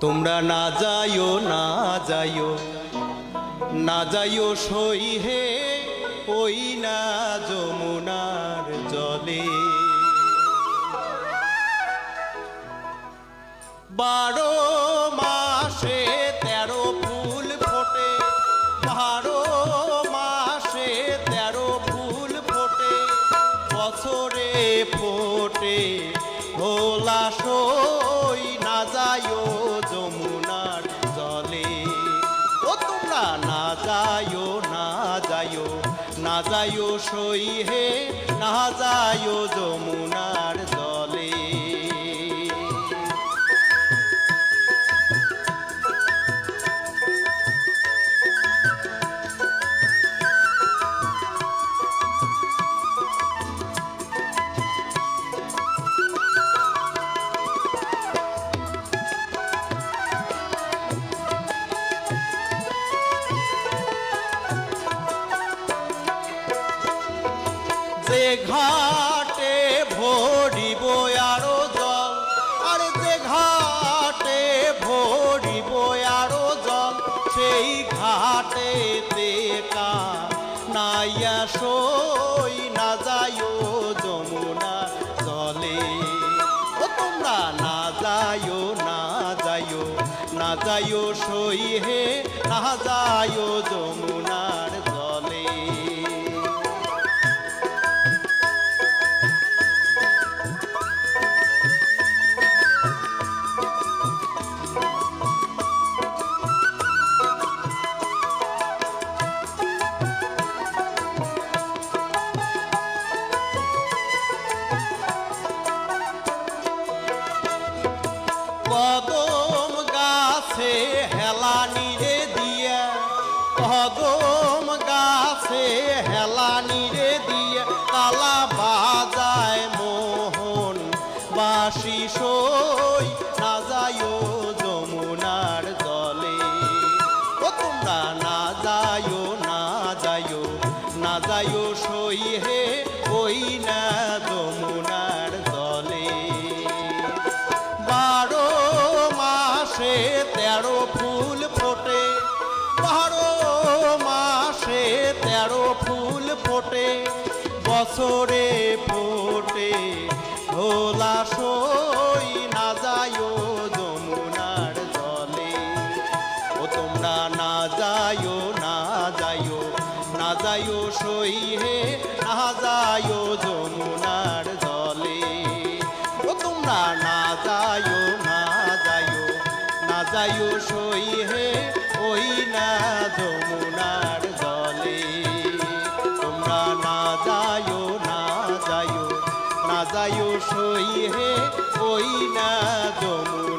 তোমরা না যাইও না যাইও। না যাইও সই হে ওই না যমুনার জলে। বারো যাইও না যাইও সই হে না যাইও যমুনার ঘাটে ভরিব আরও জল, আর যে ঘাটে ভরিব আরও জল, সেই ঘাটে দেখা নাইয়া সই না যাইও যমুনা জলে। ও তোমরা না যাইও না যাইও না যাইও সই হে, না যাইও যমুনার সই হে ওই না যমুনার জলে। বারো মাসে তেরো ফুল ফোটে। বারো মাসে তেরো ফুল ফোটে। বছরে ফোটে। ভোলা সই না যাইও যমুনার জলে। ও তোমরা না যাইও না যাইও না যাইও বায়ু সই হে, ওই না যমুনার জলে। তোমরা না যায়ও না যায়ও না যায়ও সই হে, ওই না যমুনা